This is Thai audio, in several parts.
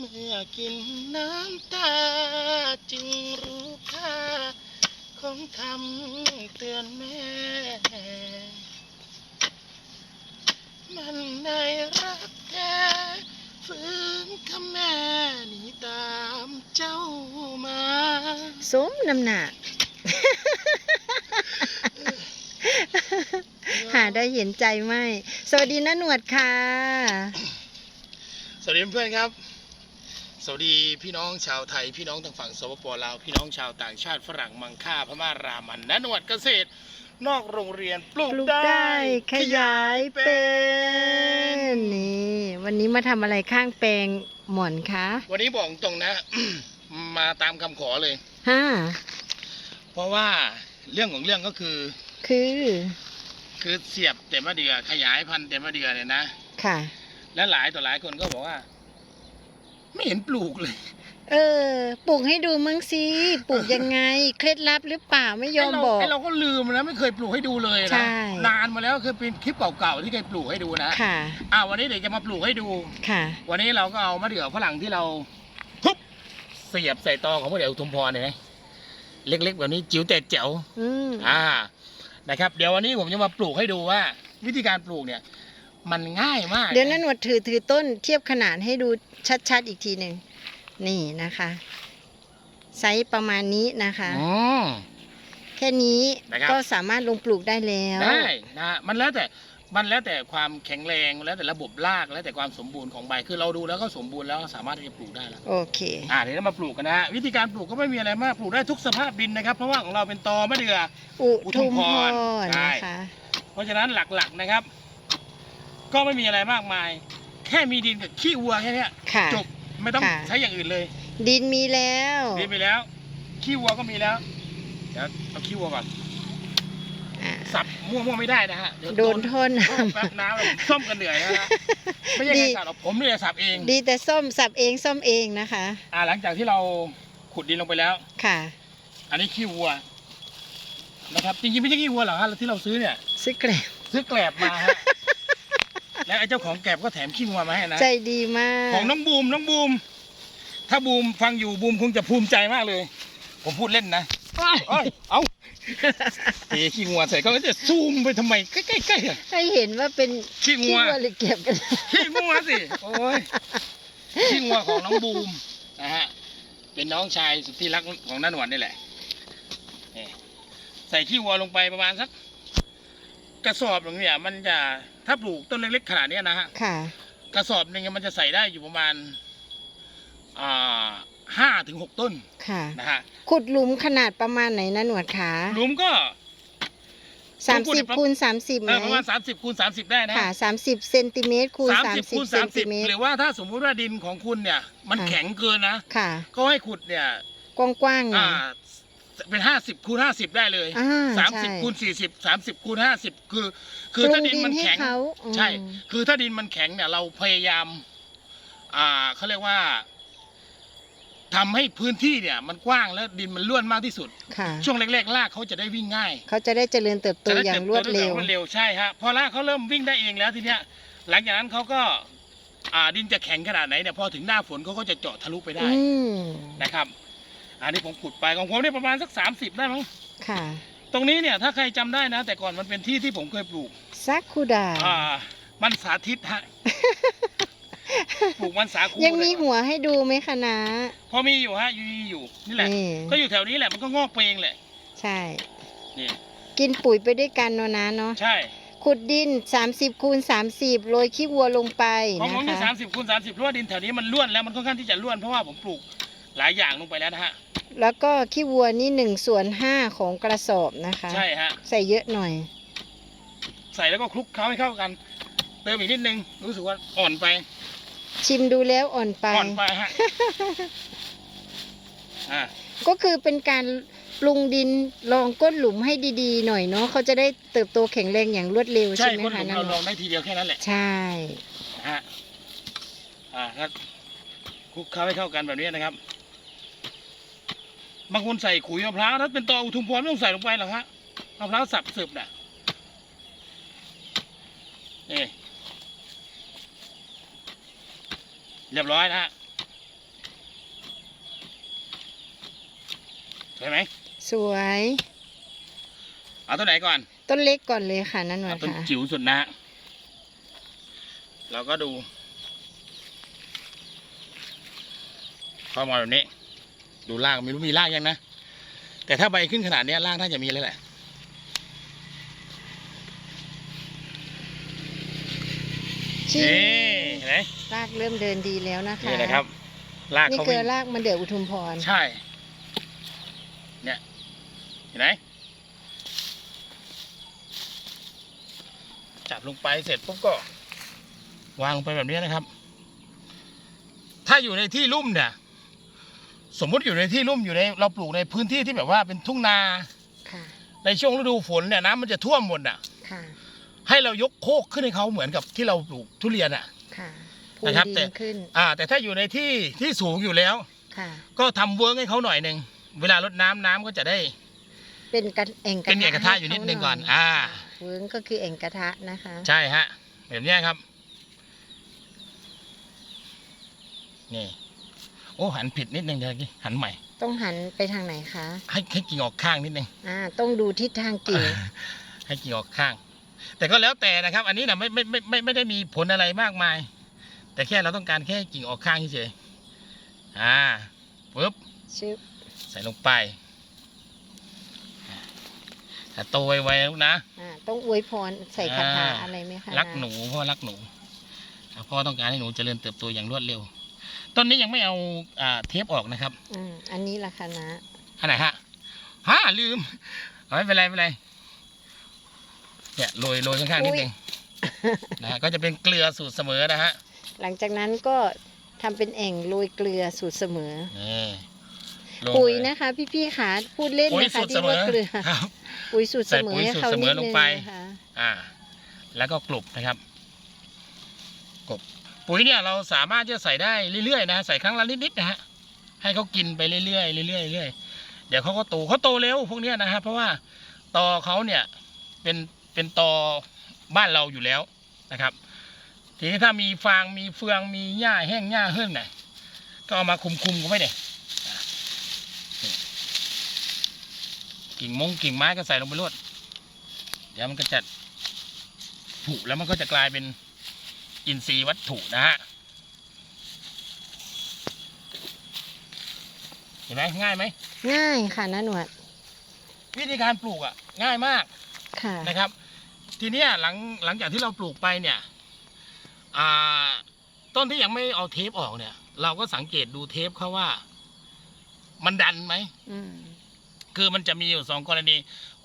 เมื่อกินน้ำตาจึงรู้ค่าของคำเตือนแม่ มันในรักแท้ฝืนคำแม่หนีตามเจ้ามาสมน้ำหนัก หาได้เห็นใจไหม สวัสดีนะหนวดค่ะ สวัสดีเพื่อนๆครับ สวัสดีพี่น้องชาวไทย พี่น้องทางฝั่งสปปลาว พี่น้องชาวต่างชาติฝรั่งมังค่าพม่ารามันนหนวดเกษตร นอกโรงเรียนปลูกปลูกได้ได้ ขยายเป็นนี่วันนี้มาทำอะไรข้างแปลงหมอนคะวันนี้บอกตรงนะ มาตามคำขอเลย ห้าเพราะว่าเรื่องของเรื่องก็คือ คือคือเสียบเต็มมะเดือขยายพันธุ์เต็มมะเดือเนี่ยนะ ค่ะ และหลายต่อหลายคนก็บอกว่า ไม่เห็นปลูกเลย เออ ปลูกให้ดูมั้งสิปลูกยังไง เคล็ดลับหรือเปล่าไม่ยอมไเราบอกไเราก็ลืมนะไม่เคยปลูกให้ดูเลยใช่ นะนานมาแล้วคือเป็นคลิปเก่าๆที่เคยปลูกให้ดูนะค่ะ อ่าวันนี้เดี๋ยวจะมาปลูกให้ดู ค่ะ วันนี้เราก็เอามะเดื่อฝรั่งที่เราทุบเสียบใส่ตอของมะเดื่ออุทุมพรเนี่ยนะเล็กๆแบบนี้จิ๋วแต่แจ๋วอืมอ่านะครับ เดี๋ยววันนี้ผมจะมาปลูกให้ดูว่า วิธีการปลูกเนี่ย มันง่ายมาก เดี๋ยวนั่นหนวดถือถือต้นเทียบขนาดให้ดูชัดๆอีกทีหนึ่งนี่นะคะไซส์ประมาณนี้นะคะอืมแค่นี้นะครับ ก็สามารถลงปลูกได้แล้วได้นะมันแล้วแต่มันแล้วแต่ความแข็งแรงแล้วแต่ระบบรากแล้วแต่ความสมบูรณ์ของใบคือเราดูแล้วก็สมบูรณ์แล้วก็สามารถที่จะปลูกได้แล้ว โอเค อ่าเดี๋ยวเรามาปลูกกันนะฮะวิธีการปลูกก็ไม่มีอะไรมากปลูกได้ทุกสภาพดินนะครับ เพราะว่าของเราเป็นตอมะเดื่ออุอุทุทุมมพพรรใช่นะคะ เพราะฉะนั้นหลักๆนะครับ ก็ไม่มีอะไรมากมาย แค่มีดินกับขี้วัวแค่เนี้ยค่ะ จบไม่ต้องค่ะ ใช้อย่างอื่นเลยดินมีแล้ว ดินไปแล้ว ขี้วัวก็มีแล้วเดี๋ยวเอาขี้วัวก่อนอะสับมั่วๆไม่ได้นะฮะเยวโดนโทษโอ้น้ำแป๊บน้ำแล้วผมซ่อมกันเหนื่อยนะฮะไม่ใช่ดีใครสับหรอกผมเนี่ยสับเองดีแต่ส้มสับเองส้มเองนะคะ อ่าหลังจากที่เราขุดดินลงไปแล้ว ค่ะ อันนี้ขี้วัวนะครับจริงๆไม่ใช่ขี้วัวหรอกฮะที่เราซื้อเนี่ย ซื้อแกลบซื้อแกลบมาฮะ แล้วไอ้เจ้าของแกลบก็แถมขี้วัวมาให้นะ ใจดีมาก ของน้องบูมน้องบูม ถ้าบูมฟังอยู่บูมคงจะภูมิใจมากเลย ผมพูดเล่นนะเอ้ยเอาเทขี้งัวใส่ก็จะซูมไปทำไมใกล้ๆๆอะให้เห็นว่าเป็นขี้ขี้งัววัว หรือเก็บกัน ขี้งัวสิโอ้ยขี้งัวของน้องบูมนะฮะเป็นน้องชายสุดที่รักของน้าหนวดนี่แหละนี่ใส่ขี้วัวลงไปประมาณสัก กระสอบหนึ่งเนี่ยมันจะ ถ้าปลูกต้นเล็กๆขนาดเนี้ยนะฮะค่ะ กระสอบหนึ่งมันจะใส่ได้อยู่ประมาณอ่าห้าถึงหกต้นค่ะ นะฮะขุดหลุมขนาดประมาณไหนนะหนวดขาหลุมก็สามสิบคูณสามสิบไหเอมอประมาณสามสิบคูณสามสิบได้นะค่ะสามสิบเซนติเมตรคูณสามสามสิบสิบคูณเซสามนสิติบเมตหรรือว่าถ้าสมมุติว่าดินของคุณเนี่ย มันค่ะแข็งเกินนะค่ะ ก็ให้ขุดเนี่ย กว้างๆหน่อ่าอย เป็นห้าสิบคูณห้าสิบได้เลยอ่าสามใช่สิบคูณสี่สิบสามสิบคูณห้าสิบคือ คือปรุถ้างดินมันให้แข็งเขาอืมใช่คือถ้าดินมันแข็งเนี่ยเราพยายาม อ่าเขาเรียกว่าทำให้พื้นที่เนี่ย มันกว้างแล้วดินมันล้วนมากที่สุด ค่ะ ช่วงแรกๆรากเขาจะได้วิ่งง่ายเขาจะได้เจริญเติบโตจะได้อย่างรวดเร็ว ติบโตไอย่างรวดเร็วใช่ฮะพอรากเขาเริ่มวิ่งได้เองแล้วทีเนี้ย หลังจากนั้นเขาก็ อ่าดินจะแข็งขนาดไหนเนี่ยพอถึงหน้าฝนเขาก็จะเจาะทะลุไปได้อืมนะครับ อันนี้ผมขุดไปของผมเนี่ยประมาณสักสามสิบได้มั้งค่ะ ตรงนี้เนี่ยถ้าใครจำได้นะ แต่ก่อนมันเป็นที่ที่ผมเคยปลูก ซาคุดา อ่า มันสาธิตฮะ ปลูกมันสาคูยังมีเลยหัวให้ดูไหมคะนะพอมีอยู่ฮะอยู่อยู่นี่แหละ นี่ก็อยู่แถวนี้แหละมันก็งอกไปเองแหละใช่ นี่กินปุ๋ยไปด้วยกันเนาะนะเนาะ ใช่ขุดดิน 30คูณ30 โรยขี้วัวลงไปของผมนะนี่คะสามสิบคูณสามสิบเพราะว่าดินแถวนี้มันล้วนแล้วมันค่อนข้างที่จะล้วนเพราะว่าผมปลูกหลายอย่างลงไปแล้วนะฮะ แล้วก็ขี้วัวนี่หนึ่งส่วนห้าของกระสอบนะคะ ใช่ฮะ ใส่เยอะหน่อย ใส่แล้วก็คลุกเคล้าให้เข้ากัน เติมอีกนิดนึง รู้สึกว่าอ่อนไป ชิมดูแล้วอ่อนไป อ่อนไปฮะ อ่า ก็คือเป็นการปรุงดินลองก้นหลุมให้ดีๆหน่อยเนาะเขาจะได้เติบโตแข็งแรงอย่างรวดเร็วใช่ใช่ไหมคนผคะมนั่เรานลองได้ทีเดียวแค่นั้นแหละใช่ นะฮะ อ่าครับคลุกเคล้าให้เข้ากันแบบนี้นะครับ บางคนใส่ขุยมะพร้าวถ้าเป็นตออุทุมพรไม่ต้องใส่ลงไปหรอกฮะมะพร้าวสับเสิบน่ะนี่เรียบร้อยนะฮะสวยไหมสวย เอาต้นไหนก่อนต้นเล็กก่อนเลยค่ะนั่นหน่อเอายต้นจิ๋วสุดนะฮะเราก็ดูข้อมอแบบนี้ ดูรากไม่รู้มีรากยังนะ แต่ถ้าใบขึ้นขนาดเนี้ยรากน่าจะมีแล้วแหละชินี่เห็นไหมรากเริ่มเดินดีแล้วนะคะนี่นะครับรากนี่เขาคือวิ่งรากมันเดืออุทุมพร ใช่ เนี่ยเห็นไหมจับลงไปเสร็จปุ๊บก็ วางลงไปแบบนี้นะครับ ถ้าอยู่ในที่ลุ่มเนี่ย สมมุติอยู่ในที่ลุ่มอยู่ในเราปลูกในพื้นที่ที่แบบว่าเป็นทุ่งนา ค่ะ ในช่วงฤดูฝนเนี่ยน้ำมันจะท่วมหมดอะ ค่ะ ให้เรายกโคกขึ้นให้เขาเหมือนกับที่เราปลูกทุเรียนอะ ค่ะพูนะครับ ดิแต่นขึ้น อ่า แต่ถ้าอยู่ในที่ที่สูงอยู่แล้ว ค่ะ ก็ทำเวิร์กให้เขาหน่อยหนึ่งเวลารดน้ำน้ำก็จะได้ เป็นกระเอ่งกระทะเป็นเอกระทะอยู่นิดนึงก่อนอ่าเวิ้งก็คือเอ่งกระทะนะคะ ใช่ฮะแบบเนี้ยครับ นี่ โอ้หันผิดนิดนึงเดี๋ยวกี้หันใหม่ ต้องหันไปทางไหนคะ ให้ให้กิ่งออกข้างนิดนึงอ่า ต้องดูทิศทางกิ่ง ให้กิ่งออกข้าง แต่ก็แล้วแต่นะครับ อันนี้นะไม่ไม่ไม่ไม่ไม่ได้มีผลอะไรมากมาย แต่แค่เราต้องการแค่ให้กิ่งออกข้างเฉยๆอ่าปึ๊บชึบใส่ลงไปถ้าโตไวๆลูกนะอ่าต้องอวยพรใส่คาถาอ่าอะไรไหมคะรักหนูพ่อรักหนูอ่าพ่อต้องการให้หนูเจริญเติบโตอย่างรวดเร็ว ต้นนี้ยังไม่เอาอ่าเทปออกนะครับอืมอันนี้ล่ะคะนะอันไหนฮะฮะลืมเอาไม่เป็นไรไม่เป็นไรเนี่ยโรยโรยข้างๆนิดนึงนะฮะก็จะเป็นเกลือสูตรเสมอนะฮะหลังจากนั้นก็ทำเป็นแอ่งโรยเกลือสูตรเสมอ นี่ลงปุ๋ยเลนะคะ พี่ๆค่ะพูดเล่นปุ๋ยนะคะสูตรเสที่มว่าอเกลือครับ ปุ๋ยสูตรเสมอใส่ปุ๋ยให้สูตรเขาเสมนิอดลนึงงไป นะคะอ่า แล้วก็กลบนะครับกลบ ปุ๋ยเนี่ยเราสามารถจะใส่ได้เรื่อยๆนะใส่ครั้งละนิดๆนะฮะให้เขากินไปเรื่อยๆเรื่อยๆเรื่อยๆเดี๋ยวเขาก็โตเขาโตเร็วพวกเนี้ยนะฮะเพราะว่าตอเขาเนี่ยเป็นเป็นตอบ้านเราอยู่แล้วนะครับ ทีนี้ถ้ามีฟางมีเฟืองมีหญ้าแห้งหญ้าเฮื่องเนี่ยก็เอามาคุมๆกันไว้เนี่ยกิ่งมงกิ่งไม้ก็ใส่ลงไปรวดเดี๋ยวมันก็จะผุแล้วมันก็จะกลายเป็น อินทรีย์วัตถุนะฮะเห็นไหมง่ายไหมง่ายค่ะนะหนวด วิธีการปลูกอะ ง่ายมากค่ะ นะครับ ทีเนี้ยหลังหลังจากที่เราปลูกไปเนี่ยอ่าต้นที่ยังไม่เอาเทปออกเนี่ย เราก็สังเกตดูเทปเขาว่า มันดันไหมอืมคือมันจะมีอยู่สองกรณี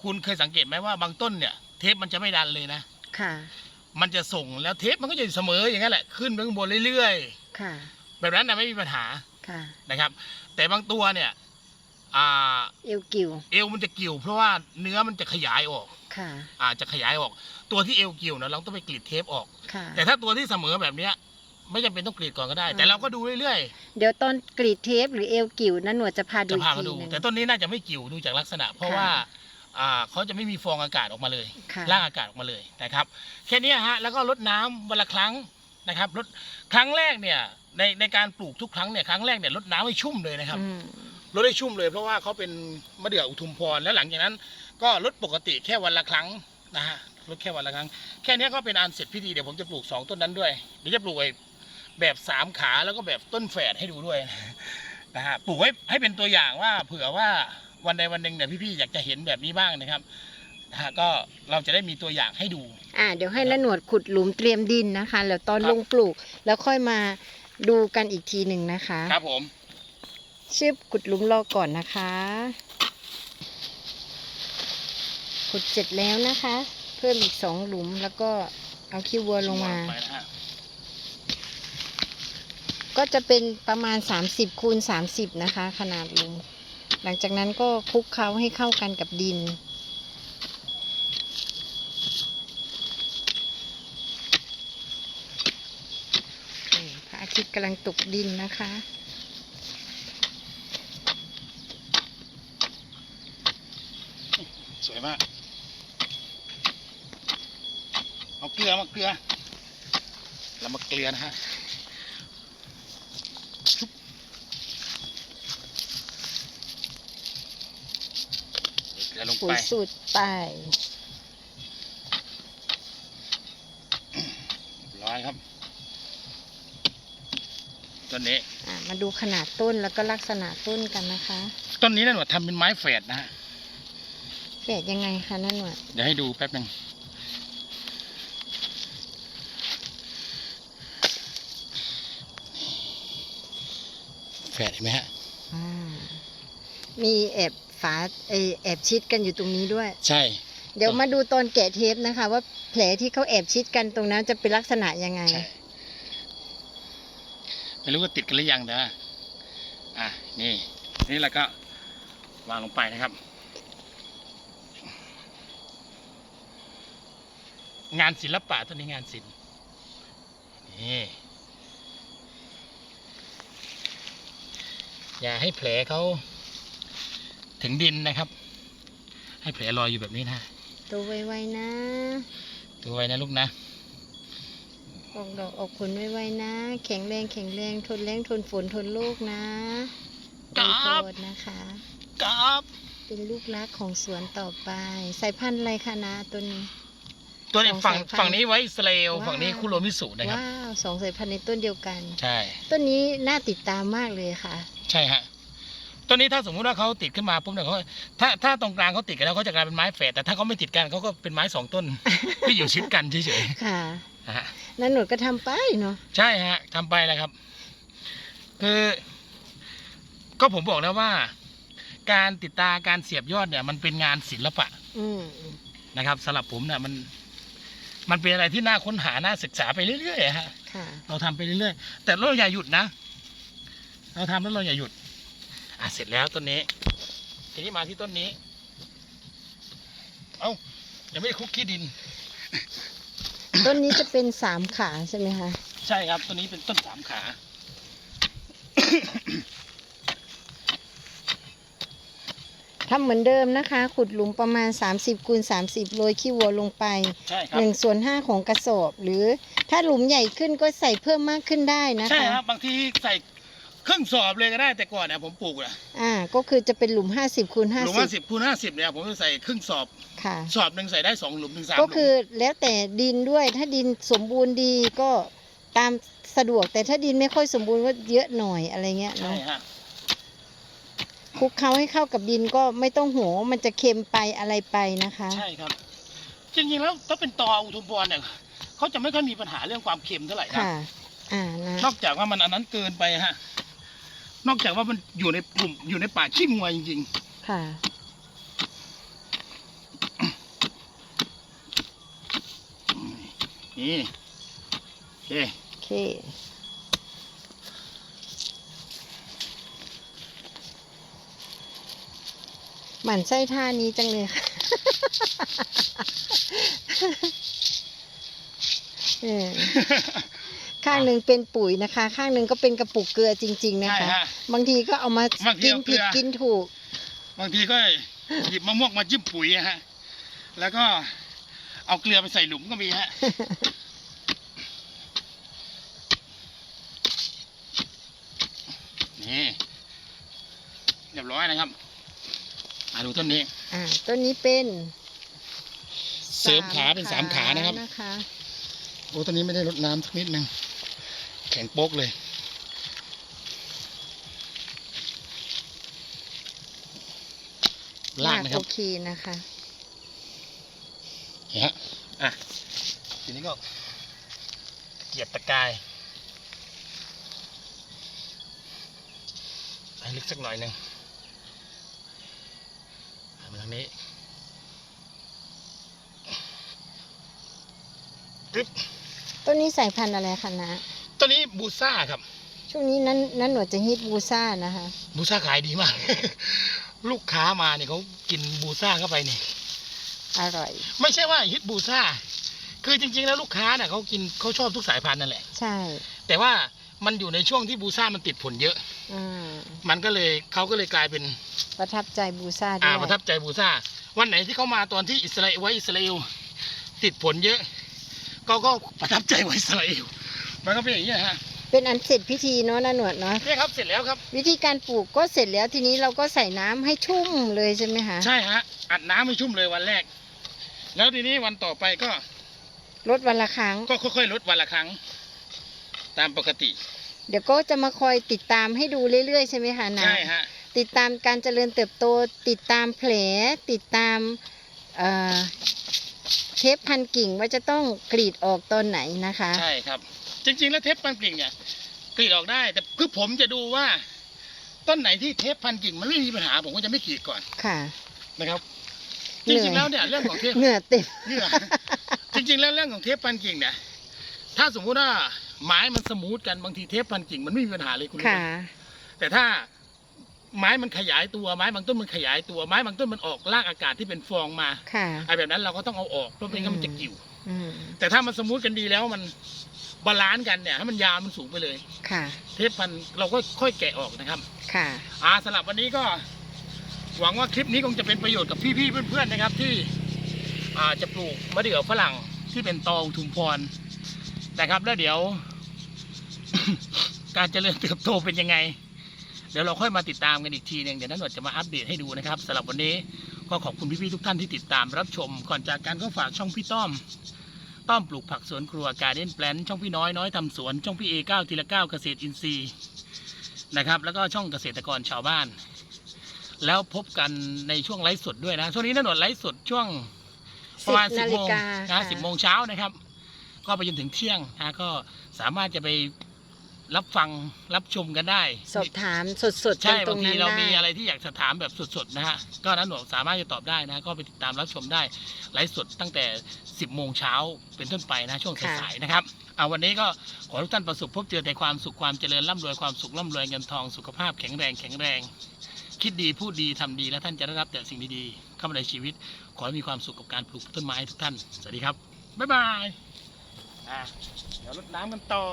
คุณเคยสังเกตไหมว่าบางต้นเนี่ย เทปมันจะไม่ดันเลยนะค่ะ มันจะส่งแล้วเทปมันก็จะอยู่เสมออย่างนั้นแหละขึ้นไปข้างบนเรื่อยค่ะๆ แบบนั้นนะไม่มีปัญหาค่ะนะครับ แต่บางตัวเนี่ยอ่าเอวกิวเอวมันจะกิ่ว เพราะว่าเนื้อมันจะขยายออกค่ะอาจจะขยายออก ตัวที่เอวกิ่วนะเราต้องไปกรีดเทปออก ค่ะ แต่ถ้าตัวที่เสมอแบบเนี้ยไม่จำเป็นต้องกรีดก่อนก็ได้อืมแต่เราก็ดูเรื่อยเดี๋ยวตอนกรีดเทปหรือเอวกิวนะหนวดจะพาๆ ดูจะอีกพามาทีดู หนึง แต่ต้นนี้น่าจะไม่กิ่วดูจากลักษณะ เพราะค่ะ ว่า อ่าเขาจะไม่มีฟองอากาศออกมาเลยค่ะล่างอากาศออกมาเลยนะครับแค่เนี้ยฮะแล้วก็ลดน้ำวันละครั้งนะครับลดครั้งแรกเนี่ยในในการปลูกทุกครั้งเนี่ยครั้งแรกเนี่ยลดน้ำให้ชุ่มเลยนะครับ อืมลดให้ชุ่มเลยเพราะว่าเขาเป็นมะเดื่ออุทุมพรแล้วหลังจากนั้นก็ลดปกติแค่วันละครั้งนะฮะลดแค่วันละครั้ง แค่เนี้ยก็เป็นอันเสร็จพิธีเดี๋ยวผมจะปลูกสองต้นนั้นด้วยเดี๋ยวจะปลูกไอ้แบบสามขาแล้วก็แบบต้นแฝดให้ดูด้วยนะฮะปลูกไว้ให้เป็นตัวอย่างว่าเผื่อว่า วันใดวันหนึ่งเนี่ยพี่ๆอยากจะเห็นแบบนี้บ้างนะครับนะฮะก็เราจะได้มีตัวอย่างให้ดู อ่าเดี๋ยวให้ละหนวดขุดหลุมเตรียมดินนะคะแล้วตอนครับ ลงปลูกแล้วค่อยมาดูกันอีกทีหนึ่งนะคะครับผมชืบขุดหลุมรอก่อนนะคะ ขุดเสร็จแล้วนะคะ เพิ่มอีกสองหลุมแล้วก็เอาขี้วัวลงมา ไปนะฮะก็จะเป็นประมาณ 30คูณ30 นะคะ ขนาดหลุม หลังจากนั้นก็คลุกเคล้าให้เข้ากันกับดิน พระอาทิตย์กำลังตกดินนะคะสวยมาก เอาเกลือมาเกลือเรามาเกลือนะฮะชุบ ปุ๋ยไปสูตรไปร้อยครับ ต้นนี้อะมาดูขนาดต้นแล้วก็ลักษณะต้นกันนะคะ ต้นนี้นั่นหนวดทำเป็นไม้แฝดนะฮะแฝดยังไงคะนั่นหนวดเดี๋ยวให้ดูแป๊บหนึ่งแฝดเห็นไหมฮะอ่ามีแอบ ฝาเอยแอบชิดกันอยู่ตรงนี้ด้วย ใช่ เดี๋ยวมาดูตอนแกะเทปนะคะ ว่าแผลที่เขาแอบชิดกันตรงนั้นจะเป็นลักษณะยังไง ใช่ ไม่รู้ว่าติดกันหรือยังแต่ว่าอะ นี่ นี่เราก็วางลงไปนะครับ งานศิลปะตัวนี้งานศิลป์นี่อย่าให้แผลเขา ถึงดินนะครับ ให้แผลลอยอยู่แบบนี้นะตัวไวๆนะดูไว้นะลูกนะ ออกดอกออกผลไวๆนะ แข็งแรงแข็งแรงทนแรงทนฝนทนโรคนะครัโปบรดนะคะ ครับ เป็นลูกรักของสวนต่อไป สายพันธุ์อะไรคะนะตัวนี้ ตัวนี้สองฝั่งสายพันธุ์ฝั่งนี้ไว้อิสราเอลว้าว ฝั่งนี้คุโรมิสุนะครับ ว้าวสองสายพันธุ์ในต้นเดียวกัน ใช่ ต้นนี้น่าติดตามมากเลยค่ะ ใช่ฮะ ต้นนี้ถ้าสมมุติว่าเขาติดขึ้นมาปุ๊บเนี่ยเขาถ้าถ้าตรงกลางเขาติดกันแล้วเขาจะกลายเป็นไม้แฝดแต่ถ้าเขาไม่ติดกันเขาก็เป็นไม้สองต้น ที่อยู่ชิดกันเฉยค่ะๆนะฮะ นั่นหนูก็ทำไปเนาะ ใช่ฮะทำไปแล้วครับ คือ ก็ผมบอกแล้วว่า การติดตาการเสียบยอดเนี่ย มันเป็นงานศิลปะอืมนะครับสำหรับผมเนี่ยมัน มันเป็นอะไรที่น่าค้นหาน่าศึกษาไปเรื่อยๆอะฮะค่ะ เราทำไปเรื่อยๆแต่เราอย่าหยุดนะ เราทำแล้วเราอย่าหยุด อะเสร็จแล้วต้นนี้ ทีนี้มาที่ต้นนี้ เอ้ายังไม่ได้คลุกขี้ดิน ต้นนี้จะเป็นสามขาใช่ไหมคะ ใช่ครับต้นนี้เป็นต้นสามขา ทำเหมือนเดิมนะคะ ขุดหลุมประมาณ 30คูณ30 โรยขี้วัวลงไปใช่ครับ 1ส่วน5ของกระสอบ หรือถ้าหลุมใหญ่ขึ้นก็ใส่เพิ่มมากขึ้นได้นะใช่คะ ครับบางทีใส่ ครึ่งสอบเลยก็ได้แต่ก่อนเนี่ยผมปลูกอะอ่าก็คือจะเป็นหลุม50คูณหลุมห้าสิ50บคูณห้าสิบเนี่ยผมจะใส่ครึ่งสอบ ค่ะ สอบหนึ่งใส่ได้สองหลุมถึงสามหก็ลุมคือแล้วแต่ดินด้วยถ้าดินสมบูรณ์ดีก็ตามสะดวกแต่ถ้าดินไม่ค่อยสมบูรณ์ก็เยอะหน่อยอะไรเงี้ยใช่เนาะฮะคลุกเคล้าให้เข้ากับดินก็ไม่ต้องห่วงว่ามันจะเค็มไปอะไรไปนะคะ ใช่ครับ จริงๆแล้วถ้าเป็นตออุทุมพรเนี่ยเขาจะไม่ค่อยมีปัญหาเรื่องความเค็มเท่าไหร่นะค่ะ อ่านะนอกจากว่ามันอันนั้นเกินไปฮะ นอกจากว่ามันอยู่ในกลุ่มอยู่ในป่าขี้งวยจริงค่ะ ๆนี่โอเคโอเค หมั่นไส้ท่านี้จังเลยค่ะ เออ ข้างหนึ่งเป็นปุ๋ยนะคะ ข้างหนึ่งก็เป็นกระปุกเกลือจริง ๆ นะใช่คะฮะบางทีก็เอามาบางทีกินเอาเกลืผิดอ กินถูก บางทีก็หยิบมะม่วงมาจิ้มปุ๋ยอะฮะ แล้วก็เอาเกลือไปใส่หลุมก็มีฮะ นี่เรียบร้อยนะครับมาดูต้นนี้ อ่าต้นนี้เป็นเสริมขาเป็นสามขานะครับ นะคะ โอ้ต้นนี้ไม่ได้รดน้ำสักนิดนึง แข็งโป๊กเลย ลากนะครับโอเคนะคะนี่ฮะอะ ทีนี้ก็เหยียบตะกายให้ลึกสักหน่อยหนึ่งหันมาทางนี้ปึ๊บ ต้นนี้สายพันธุ์อะไรคะนะ ตัวนี้บูซ่าครับ ช่วงนี้นั้นนั้นหนูจะฮิตบูซ่านะคะบูซ่าขายดีมาก ลูกค้ามาเนี่ยเขากินบูซ่าเข้าไปเนี่ยอร่อย ไม่ใช่ว่าฮิตบูซ่า คือจริง ๆ แล้วลูกค้าเนี่ยเขากินเขาชอบทุกสายพันธุ์นั่นแหละ ใช่ แต่ว่ามันอยู่ในช่วงที่บูซ่ามันติดผลเยอะอ่ามันก็เลยเขาก็เลยกลายเป็นประทับใจบูซ่าด้อ่าวยประทับใจบูซ่า วันไหนที่เขามาตอนที่อิสราเอลไว้อิสราเอลติดผลเยอะเขาก็ประทับใจไว้อิสราเอล มันก็เป็นอย่างนี้ยฮะเป็นอันเสร็จพิธีเนาะนาหนวดเนาะเนี่ยครับเสร็จแล้วครับ วิธีการปลูกก็เสร็จแล้วทีนี้เราก็ใส่น้ำให้ชุ่มเลยใช่ไหมคะใช่ฮะอัดน้ำให้ชุ่มเลยวันแรก แล้วทีนี้วันต่อไปก็ลดวันละครั้ง ก็ค่อยๆลดวันละครั้ง ตามปกติ เดี๋ยวก็จะมาคอยติดตามให้ดูเรื่อยๆ ใช่ไหมคะนะใช่ฮะ ติดตามการเจริญเติบโต ติดตามแผล ติดตามเอ่อเทปพันกิ่งว่าจะต้องกรีดออกตอนไหนนะคะ ใช่ครับ จริง ๆ แล้วเทปพันกิ่งเนี่ยกรีดออกได้ แต่คือผมจะดูว่า ต้นไหนที่เทปพันกิ่งมันไม่มีปัญหาผมก็จะไม่กรีดก่อนค่ะ นะครับเหนื่จอยริงๆแล้วเนี่ยเรื่องของเทปเหงื่อเต็มเหงื่อจริง ๆ แล้วเรื่องของเทปพันกิ่งเนี่ยถ้าสมมุติว่าไม้มันสมูทกันบางทีเทปพันกิ่งมันไม่มีปัญหาเลยคุณรู้ค่ะไหมแต่ถ้าไม้มันขยายตัวไม้บางต้นมันขยายตัวไม้บางต้นมันออกลากอากาศที่เป็นฟองมาค่ะไอ้แบบนั้นเราก็ต้องเอาออกเพราะไม่งั้นมันจะกิ่วอืมแต่ถ้ามันสมูทกันดีแล้วมัน บาลานซ์กันเนี่ยให้มันยาวมันสูงไปเลย ค่ะ เทปพันเราก็ค่อยแกะออกนะครับ ค่ะ อ่าสำหรับวันนี้ก็ หวังว่าคลิปนี้คงจะเป็นประโยชน์กับพี่ๆเพื่อนๆนะครับ ที่อ่าจะปลูกมะเดื่อฝรั่งที่เป็นตองทุมพรนะครับ แล้วเดี๋ยว การเจริญเติบโตเป็นยังไง เดี๋ยวเราค่อยมาติดตามกันอีกทีหนึ่งเดี๋ยวนันหนวดจะมาอัปเดตให้ดูนะครับสำหรับวันนี้ก็ขอบคุณพี่ๆทุกท่านที่ติดตามรับชม ก่อนจากการก็ฝากช่องพี่ต้อม ต้อมปลูกผักสวนครัวการเด้นแปลนช่องพี่น้อยน้อยทำสวน ช่องพี่เอเก้าทีละเก้าเกษตรอินทรีย์นะครับ แล้วก็ช่องเกษตรกรชาวบ้าน แล้วพบกันในช่วงไลฟ์สดด้วยนะ ช่วงนี้นนหนวดไลฟ์สดช่วงประมาณสิบโมงนะสิบโมงเช้านะครับ ก็ไปจนถึงเที่ยงนะก็สามารถจะไป รับฟังรับชมกันได้ สอบถามสดๆกัใช่นตรบางงทีนั้นเราได้มีอะไรที่อยากจะถามแบบสดๆนะฮะก็นั้นหนูสามารถจะตอบได้นะ ก็ไปติดตามรับชมได้ไลฟ์สดตั้งแต่ 10 โมงเช้าเป็นต้นไปนะช่วงสายๆนะครับเอาวันนี้ก็ขอให้ทุกท่านประสบพบเจอแต่ความสุขความเจริญร่ำรวยความสุขร่ำรวยเงินทองสุขภาพแข็งแรงแข็งแรง คิดดีพูดดีทำดีแล้วท่านจะได้รับแต่สิ่งดีๆเข้ามาในชีวิต ขอให้มีความสุขกับการปลูกต้นไม้ทุกท่านสวัสดีครับบ๊ายบายอะเดี๋ยวรดน้ำกันต่อ